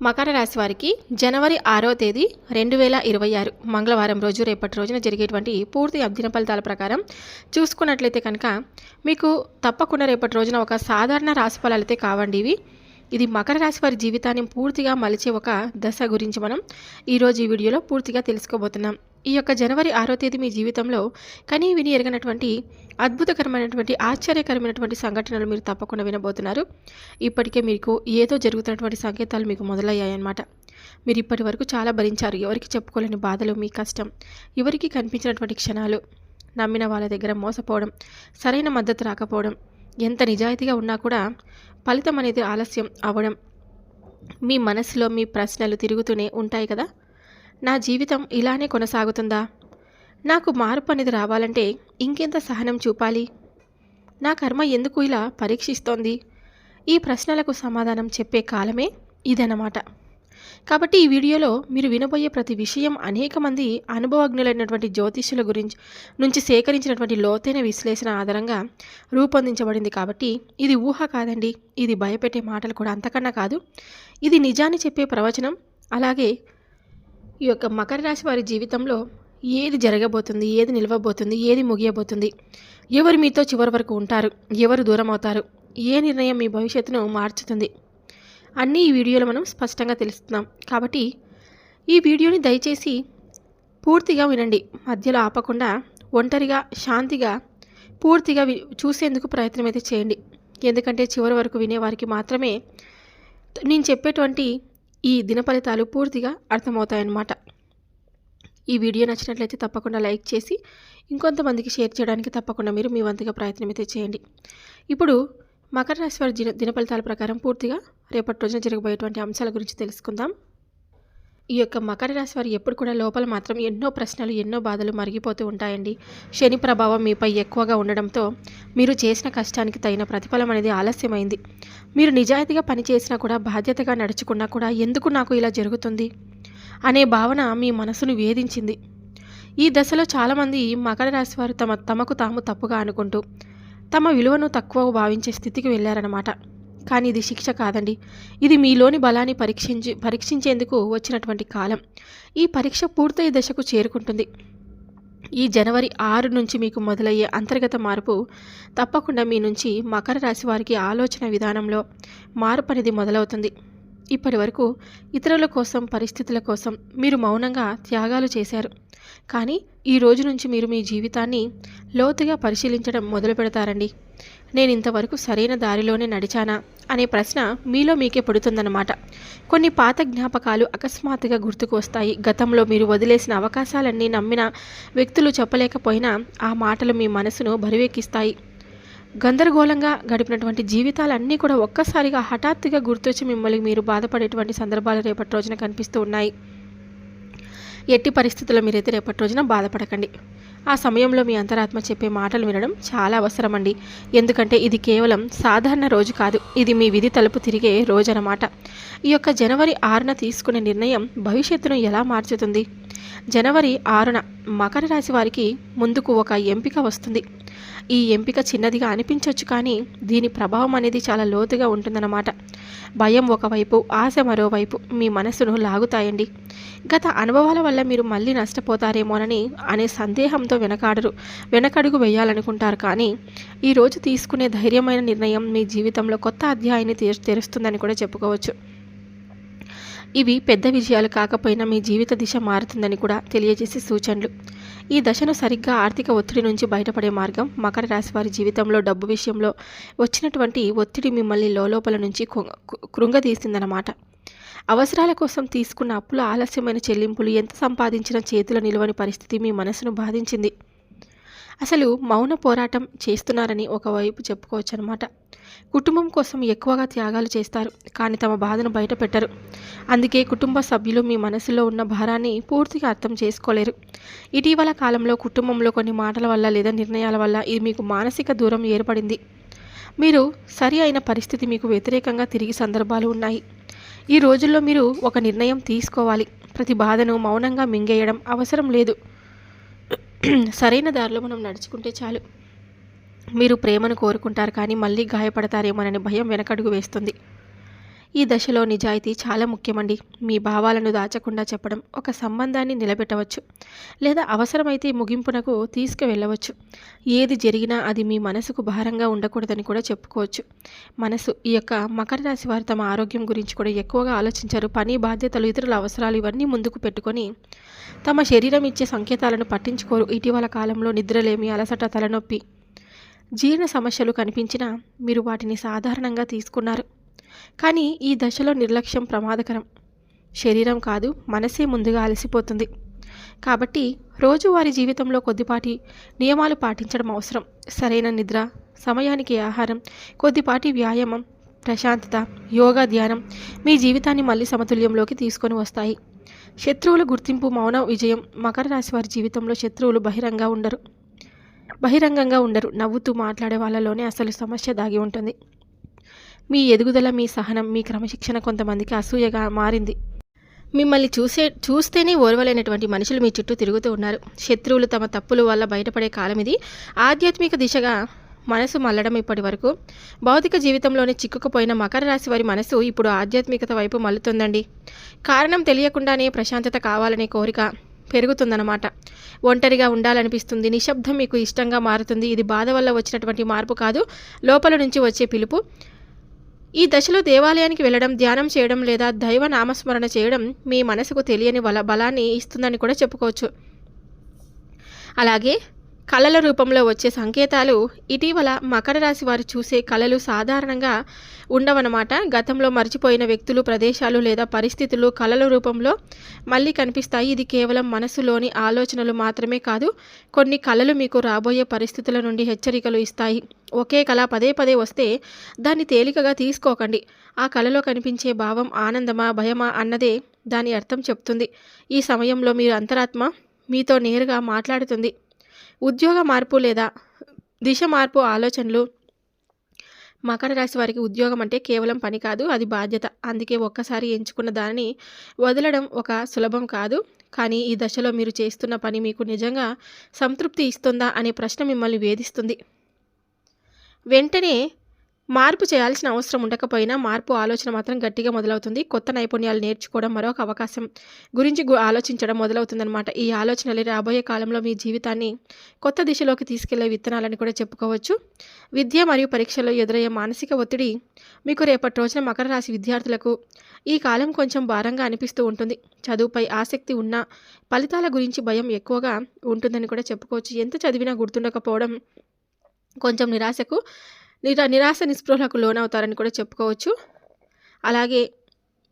మకర రాశి వారికి జనవరి ఆరో తేదీ రెండు వేల ఇరవై ఆరు మంగళవారం రోజు రేపటి రోజున జరిగేటువంటి పూర్తి అభ్యన ఫలితాల ప్రకారం చూసుకున్నట్లయితే కనుక మీకు తప్పకుండా రేపటి రోజున ఒక సాధారణ రాశి ఫలాలు అయితే కావండి ఇవి. ఇది మకర రాశి వారి జీవితాన్ని పూర్తిగా మలిచే ఒక దశ గురించి మనం ఈరోజు ఈ వీడియోలో పూర్తిగా తెలుసుకోబోతున్నాం. ఈ యొక్క జనవరి ఆరో తేదీ మీ జీవితంలో కనీ విని ఎరగనటువంటి అద్భుతకరమైనటువంటి ఆశ్చర్యకరమైనటువంటి సంఘటనలు మీరు తప్పకుండా వినబోతున్నారు. ఇప్పటికే మీకు ఏదో జరుగుతున్నటువంటి సంకేతాలు మీకు మొదలయ్యాయన్నమాట. మీరు ఇప్పటి వరకు చాలా భరించారు. ఎవరికి చెప్పుకోలేని బాధలు మీ కష్టం ఎవరికి కనిపించినటువంటి క్షణాలు నమ్మిన వాళ్ళ దగ్గర మోసపోవడం సరైన మద్దతు రాకపోవడం ఎంత నిజాయితీగా ఉన్నా కూడా ఫలితం అనేది ఆలస్యం అవ్వడం మీ మనసులో మీ ప్రశ్నలు తిరుగుతూనే ఉంటాయి కదా. నా జీవితం ఇలానే కొనసాగుతుందా? నాకు మార్పు అనేది రావాలంటే ఇంకెంత సహనం చూపాలి? నా కర్మ ఎందుకు ఇలా పరీక్షిస్తోంది? ఈ ప్రశ్నలకు సమాధానం చెప్పే కాలమే ఇదన్నమాట. కాబట్టి ఈ వీడియోలో మీరు వినబోయే ప్రతి విషయం అనేక మంది అనుభవజ్ఞులైనటువంటి జ్యోతిష్యుల గురించి నుంచి సేకరించినటువంటి లోతైన విశ్లేషణ ఆధారంగా రూపొందించబడింది కాబట్టి ఇది ఊహ కాదండి. ఇది భయపెట్టే మాటలు కూడా అంతకన్నా కాదు. ఇది నిజాన్ని చెప్పే ప్రవచనం అలాగే ఈ యొక్క మకర రాశి వారి జీవితంలో ఏది జరగబోతుంది ఏది నిలవబోతుంది ఏది ముగియబోతుంది ఎవరు మీతో చివరి వరకు ఉంటారు ఎవరు దూరం అవుతారు ఏ నిర్ణయం మీ భవిష్యత్తును మార్చుతుంది అన్నీ ఈ వీడియోలో మనం స్పష్టంగా తెలుస్తున్నాం. కాబట్టి ఈ వీడియోని దయచేసి పూర్తిగా వినండి. మధ్యలో ఆపకుండా ఒంటరిగా శాంతిగా పూర్తిగా వి చూసేందుకు ప్రయత్నం అయితే చేయండి. ఎందుకంటే చివరి వరకు వినేవారికి మాత్రమే నేను చెప్పేటువంటి ఈ దిన ఫలితాలు పూర్తిగా అర్థమవుతాయన్నమాట. ఈ వీడియో నచ్చినట్లయితే తప్పకుండా లైక్ చేసి ఇంకొంతమందికి షేర్ చేయడానికి తప్పకుండా మీరు మీ వంతుగా ప్రయత్నం అయితే చేయండి. ఇప్పుడు మకర రాశి వారి దిన దిన ఫలితాల ప్రకారం పూర్తిగా రేపటి రోజున జరగబోయేటువంటి అంశాల గురించి తెలుసుకుందాం. ఈ యొక్క మకర రాశి వారు ఎప్పుడు కూడా లోపల మాత్రం ఎన్నో ప్రశ్నలు ఎన్నో బాధలు మరిగిపోతూ ఉంటాయండి. శని ప్రభావం మీపై ఎక్కువగా ఉండడంతో మీరు చేసిన కష్టానికి తగిన ప్రతిఫలం అనేది ఆలస్యమైంది. మీరు నిజాయితీగా పనిచేసినా కూడా బాధ్యతగా నడుచుకున్నా కూడా ఎందుకు నాకు ఇలా జరుగుతుంది? అనే భావన మీ మనసును వేధించింది. ఈ దశలో చాలామంది మకర రాశి వారు తమ తమకు తాము తప్పుగా అనుకుంటూ తమ విలువను తక్కువ భావించే స్థితికి వెళ్ళారన్నమాట. కానీ ఇది శిక్ష కాదండి. ఇది మీలోని బలాన్ని పరీక్షించి పరీక్షించేందుకు వచ్చినటువంటి కాలం. ఈ పరీక్ష పూర్తయ్యే దశకు చేరుకుంటుంది. ఈ జనవరి ఆరు నుంచి మీకు మొదలయ్యే అంతర్గత మార్పు తప్పకుండా మీ నుంచి మకర రాశి వారికి ఆలోచన విధానంలో మార్పు అనేది మొదలవుతుంది. ఇప్పటి వరకు ఇతరుల కోసం పరిస్థితుల కోసం మీరు మౌనంగా త్యాగాలు చేశారు. కానీ ఈ రోజు నుంచి మీరు మీ జీవితాన్ని లోతుగా పరిశీలించడం మొదలు పెడతారండి. నేను ఇంతవరకు సరైన దారిలోనే నడిచానా? అనే ప్రశ్న మీలో మీకే పడుతుందన్నమాట. కొన్ని పాత జ్ఞాపకాలు అకస్మాత్తుగా గుర్తుకు వస్తాయి. గతంలో మీరు వదిలేసిన అవకాశాలన్నీ నమ్మిన వ్యక్తులు చెప్పలేకపోయినా ఆ మాటలు మీ మనసును బరువెక్కిస్తాయి. గందరగోళంగా గడిపినటువంటి జీవితాలన్నీ కూడా ఒక్కసారిగా హఠాత్తుగా గుర్తొచ్చి మిమ్మల్ని మీరు బాధపడేటువంటి సందర్భాలు రేపటి రోజున కనిపిస్తూ ఉన్నాయి. ఎట్టి పరిస్థితుల్లో మీరైతే రేపటి రోజున బాధపడకండి. ఆ సమయంలో మీ అంతరాత్మ చెప్పే మాటలు వినడం చాలా అవసరమండి. ఎందుకంటే ఇది కేవలం సాధారణ రోజు కాదు. ఇది మీ విధి తలుపు తిరిగే రోజు అన్నమాట ఈ యొక్క జనవరి ఆరున తీసుకునే నిర్ణయం భవిష్యత్తును ఎలా మార్చుతుంది? జనవరి ఆరున మకర రాశి వారికి ముందుకు ఒక ఎంపిక వస్తుంది. ఈ ఎంపిక చిన్నదిగా అనిపించవచ్చు కానీ దీని ప్రభావం అనేది చాలా లోతుగా ఉంటుందన్నమాట. భయం ఒకవైపు ఆశ మరోవైపు మీ మనసును లాగుతాయండి. గత అనుభవాల వల్ల మీరు మళ్ళీ నష్టపోతారేమోనని అనే సందేహంతో వెనకాడరు వెనకడుగు వేయాలనుకుంటారు కానీ ఈరోజు తీసుకునే ధైర్యమైన నిర్ణయం మీ జీవితంలో కొత్త అధ్యాయాన్ని తెరుస్తుందని కూడా చెప్పుకోవచ్చు. ఇవి పెద్ద విజయాలు కాకపోయినా మీ జీవిత దిశ మారుతుందని కూడా తెలియజేసే సూచనలు. ఈ దశను సరిగ్గా ఆర్థిక ఒత్తిడి నుంచి బయటపడే మార్గం మకర రాశి వారి జీవితంలో డబ్బు విషయంలో వచ్చినటువంటి ఒత్తిడి మిమ్మల్ని లోపల నుంచి కృంగదీసిందన్నమాట. అవసరాల కోసం తీసుకున్న అప్పుల ఆలస్యమైన చెల్లింపులు ఎంత సంపాదించినా చేతుల నిలువని పరిస్థితి మీ మనసును బాధించింది. అసలు మౌన పోరాటం చేస్తున్నారని ఒకవైపు చెప్పుకోవచ్చు అనమాట కుటుంబం కోసం ఎక్కువగా త్యాగాలు చేస్తారు కానీ తమ బాధను బయట పెట్టరు అందుకే కుటుంబ సభ్యులు మీ మనసులో ఉన్న భారాన్ని పూర్తిగా అర్థం చేసుకోలేరు. ఇటీవల కాలంలో కుటుంబంలో కొన్ని మాటల వల్ల లేదా నిర్ణయాల వల్ల ఇది మీకు మానసిక దూరం ఏర్పడింది. మీరు సరి అయిన పరిస్థితి మీకు వ్యతిరేకంగా తిరిగి సందర్భాలు ఉన్నాయి. ఈ రోజుల్లో మీరు ఒక నిర్ణయం తీసుకోవాలి. ప్రతి బాధను మౌనంగా మింగేయడం అవసరం లేదు. సరైన దారిలో మనం నడుచుకుంటే చాలు. మీరు ప్రేమను కోరుకుంటారు కానీ మళ్ళీ గాయపడతారేమోనని భయం వెనకడుగు వేస్తుంది. ఈ దశలో నిజాయితీ చాలా ముఖ్యమండి. మీ భావాలను దాచకుండా చెప్పడం ఒక సంబంధాన్ని నిలబెట్టవచ్చు. లేదా అవసరమైతే ముగింపునకు తీసుకువెళ్ళవచ్చు. ఏది జరిగినా అది మీ మనసుకు భారంగా ఉండకూడదని కూడా చెప్పుకోవచ్చు. మనసు ఈ యొక్క మకర రాశి వారు తమ ఆరోగ్యం గురించి కూడా ఎక్కువగా ఆలోచించారు. పని బాధ్యతలు ఇతరుల అవసరాలు ఇవన్నీ ముందుకు పెట్టుకొని తమ శరీరం ఇచ్చే సంకేతాలను పట్టించుకోరు. ఇటీవల కాలంలో నిద్రలేమి అలసట తలనొప్పి జీర్ణ సమస్యలు కనిపించినా మీరు వాటిని సాధారణంగా తీసుకున్నారు. కానీ ఈ దశలో నిర్లక్ష్యం ప్రమాదకరం. శరీరం కాదు మనసే ముందుగా అలసిపోతుంది. కాబట్టి రోజువారీ జీవితంలో కొద్దిపాటి నియమాలు పాటించడం అవసరం. సరైన నిద్ర సమయానికి ఆహారం కొద్దిపాటి వ్యాయామం ప్రశాంతత యోగా ధ్యానం మీ జీవితాన్ని మళ్ళీ సమతుల్యంలోకి తీసుకొని వస్తాయి. శత్రువుల గుర్తింపు మౌన విజయం మకర రాశి వారి జీవితంలో శత్రువులు బహిరంగ ఉండరు. బహిరంగంగా ఉండరు. నవ్వుతూ మాట్లాడే వాళ్ళలోనే అసలు సమస్య దాగి ఉంటుంది. మీ ఎదుగుదల మీ సహనం మీ క్రమశిక్షణ కొంతమందికి అసూయగా మారింది. మిమ్మల్ని చూసే చూస్తేనే ఓర్వలేనటువంటి మనుషులు మీ చుట్టూ తిరుగుతూ ఉన్నారు. శత్రువులు తమ తప్పుల వల్ల బయటపడే కాలం ఇది. ఆధ్యాత్మిక దిశగా మనసు మల్లడం ఇప్పటి వరకు. భౌతిక జీవితంలోనే చిక్కుకుపోయిన మకర రాశి వారి మనసు ఇప్పుడు ఆధ్యాత్మికత వైపు మల్లుతుందండి. కారణం తెలియకుండానే ప్రశాంతత కావాలనే కోరిక పెరుగుతుందన్నమాట. ఒంటరిగా ఉండాలనిపిస్తుంది. నిశ్శబ్దం మీకు ఇష్టంగా మారుతుంది. ఇది బాధ వల్ల వచ్చినటువంటి మార్పు కాదు. లోపల నుంచి వచ్చే పిలుపు. ఈ దశలో దేవాలయానికి వెళ్ళడం ధ్యానం చేయడం లేదా దైవ నామస్మరణ చేయడం మీ మనసుకు తెలియని బల బలాన్ని ఇస్తుందని కూడా చెప్పుకోవచ్చు. అలాగే కళల రూపంలో వచ్చే సంకేతాలు ఇటీవల మకర రాశి వారు చూసే కళలు సాధారణంగా ఉండవన్నమాట. గతంలో మర్చిపోయిన వ్యక్తులు ప్రదేశాలు లేదా పరిస్థితులు కళల రూపంలో మళ్ళీ కనిపిస్తాయి. ఇది కేవలం మనసులోని ఆలోచనలు మాత్రమే కాదు కొన్ని కళలు మీకు రాబోయే పరిస్థితుల నుండి హెచ్చరికలు ఇస్తాయి. ఒకే కళ పదే పదే వస్తే దాన్ని తేలికగా తీసుకోకండి. ఆ కళలో కనిపించే భావం ఆనందమా భయమా అన్నదే దాని అర్థం చెప్తుంది. ఈ సమయంలో మీరు అంతరాత్మ మీతో నేరుగా మాట్లాడుతుంది. ఉద్యోగ మార్పు లేదా దిశ మార్పు ఆలోచనలు. మకర రాశి వారికి ఉద్యోగం అంటే కేవలం పని కాదు అది బాధ్యత. అందుకే ఒక్కసారి ఎంచుకున్న దానిని వదలడం ఒక సులభం కాదు. కానీ ఈ దశలో మీరు చేస్తున్న పని మీకు నిజంగా సంతృప్తి ఇస్తుందా అనే ప్రశ్న మిమ్మల్ని వేధిస్తుంది. వెంటనే మార్పు చేయాల్సిన అవసరం ఉండకపోయినా మార్పు ఆలోచన మాత్రం గట్టిగా మొదలవుతుంది. కొత్త నైపుణ్యాలు నేర్చుకోవడం మరొక అవకాశం గురించి ఆలోచించడం మొదలవుతుందన్నమాట. ఈ ఆలోచనలు రాబోయే కాలంలో మీ జీవితాన్ని కొత్త దిశలోకి తీసుకెళ్ళే విత్తనాలని కూడా చెప్పుకోవచ్చు. విద్య మరియు పరీక్షల్లో ఎదురయ్యే మానసిక ఒత్తిడి మీకు రేపటి రోజున మకర రాశి విద్యార్థులకు ఈ కాలం కొంచెం భారంగా అనిపిస్తూ ఉంటుంది. చదువుపై ఆసక్తి ఉన్న ఫలితాల గురించి భయం ఎక్కువగా ఉంటుందని కూడా చెప్పుకోవచ్చు. ఎంత చదివినా గుర్తుండకపోవడం కొంచెం నిరాశకు నిరా నిరాశ నిస్పృహలకు లోనవుతారని కూడా చెప్పుకోవచ్చు. అలాగే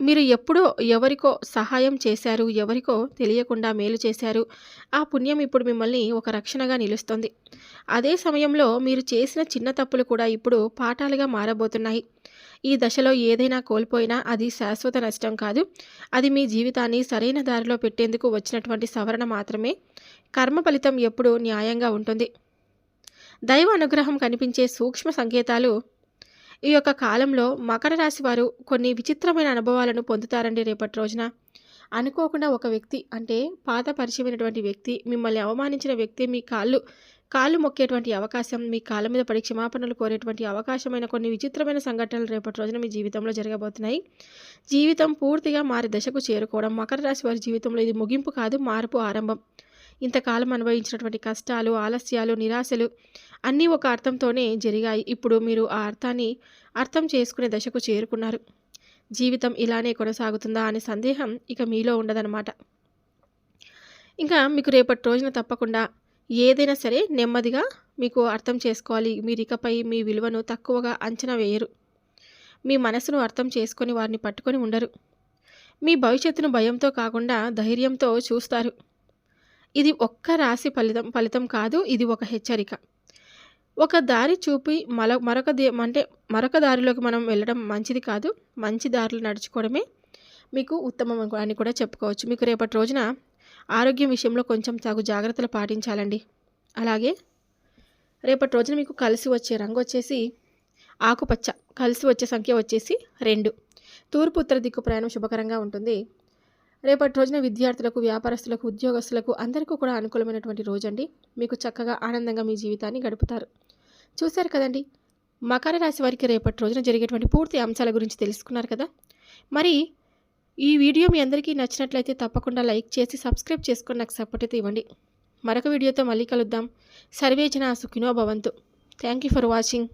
మీరు ఎప్పుడో ఎవరికో సహాయం చేశారు ఎవరికో తెలియకుండా మేలు చేశారు ఆ పుణ్యం ఇప్పుడు మిమ్మల్ని ఒక రక్షణగా నిలుస్తుంది. అదే సమయంలో మీరు చేసిన చిన్న తప్పులు కూడా ఇప్పుడు పాఠాలుగా మారబోతున్నాయి. ఈ దశలో ఏదైనా కోల్పోయినా అది శాశ్వత నష్టం కాదు. అది మీ జీవితాన్ని సరైన దారిలో పెట్టేందుకు వచ్చినటువంటి సవరణ మాత్రమే. కర్మ ఫలితం ఎప్పుడూ న్యాయంగా ఉంటుంది. దైవ అనుగ్రహం కనిపించే సూక్ష్మ సంకేతాలు. ఈ యొక్క కాలంలో మకర రాశి వారు కొన్ని విచిత్రమైన అనుభవాలను పొందుతారండి రేపటి రోజున. అనుకోకుండా ఒక వ్యక్తి అంటే పాత పరిచయమైనటువంటి వ్యక్తి మిమ్మల్ని అవమానించిన వ్యక్తి మీ కాళ్ళు కాళ్ళు మొక్కేటువంటి అవకాశం మీ కాళ్ళ మీద పడి క్షమాపణలు కోరేటువంటి అవకాశమైన కొన్ని విచిత్రమైన సంఘటనలు రేపటి రోజున మీ జీవితంలో జరగబోతున్నాయి. జీవితం పూర్తిగా మారి దశకు చేరుకోవడం మకర రాశి వారి జీవితంలో ఇది ముగింపు కాదు మార్పు ఆరంభం. ఇంతకాలం అనుభవించినటువంటి కష్టాలు ఆలస్యాలు నిరాశలు అన్నీ ఒక అర్థంతోనే జరిగాయి. ఇప్పుడు మీరు ఆ అర్థాన్ని అర్థం చేసుకునే దశకు చేరుకున్నారు. జీవితం ఇలానే కొనసాగుతుందా అనే సందేహం ఇక మీలో ఉండదన్నమాట. ఇంకా మీకు రేపటి రోజున తప్పకుండా ఏదైనా సరే నెమ్మదిగా మీకు అర్థం చేసుకోవాలి. మీరు ఇకపై మీ విలువను తక్కువగా అంచనా వేయరు. మీ మనసును అర్థం చేసుకొని వారిని పట్టుకొని ఉండరు. మీ భవిష్యత్తును భయంతో కాకుండా ధైర్యంతో చూస్తారు. ఇది ఒక్క రాశి ఫలితం ఫలితం కాదు. ఇది ఒక హెచ్చరిక. ఒక దారి చూపి మల మరొక అంటే మరొక దారిలోకి మనం వెళ్ళడం మంచిది కాదు. మంచి దారులు నడుచుకోవడమే మీకు ఉత్తమం అని కూడా చెప్పుకోవచ్చు. మీకు రేపటి రోజున ఆరోగ్యం విషయంలో కొంచెం తగు జాగ్రత్తలు పాటించాలండి. అలాగే రేపటి రోజున మీకు కలిసి వచ్చే రంగు వచ్చేసి ఆకుపచ్చ. కలిసి వచ్చే సంఖ్య వచ్చేసి రెండు. తూర్పు ఉత్తర దిక్కు ప్రయాణం శుభకరంగా ఉంటుంది. రేపటి రోజున విద్యార్థులకు వ్యాపారస్తులకు ఉద్యోగస్తులకు అందరికీ కూడా అనుకూలమైనటువంటి రోజండి. మీకు చక్కగా ఆనందంగా మీ జీవితాన్ని గడుపుతారు. చూశారు కదండి. మకర రాశి వారికి రేపటి రోజున జరిగేటువంటి పూర్తి అంశాల గురించి తెలుసుకున్నారు కదా. మరి ఈ వీడియో మీ అందరికీ నచ్చినట్లయితే తప్పకుండా లైక్ చేసి సబ్స్క్రైబ్ చేసుకొని నాకు సపోర్ట్ అయితే ఇవ్వండి. మరొక వీడియోతో మళ్ళీ కలుద్దాం. సర్వేజన సుఖినో భవంతు. Thank you for watching.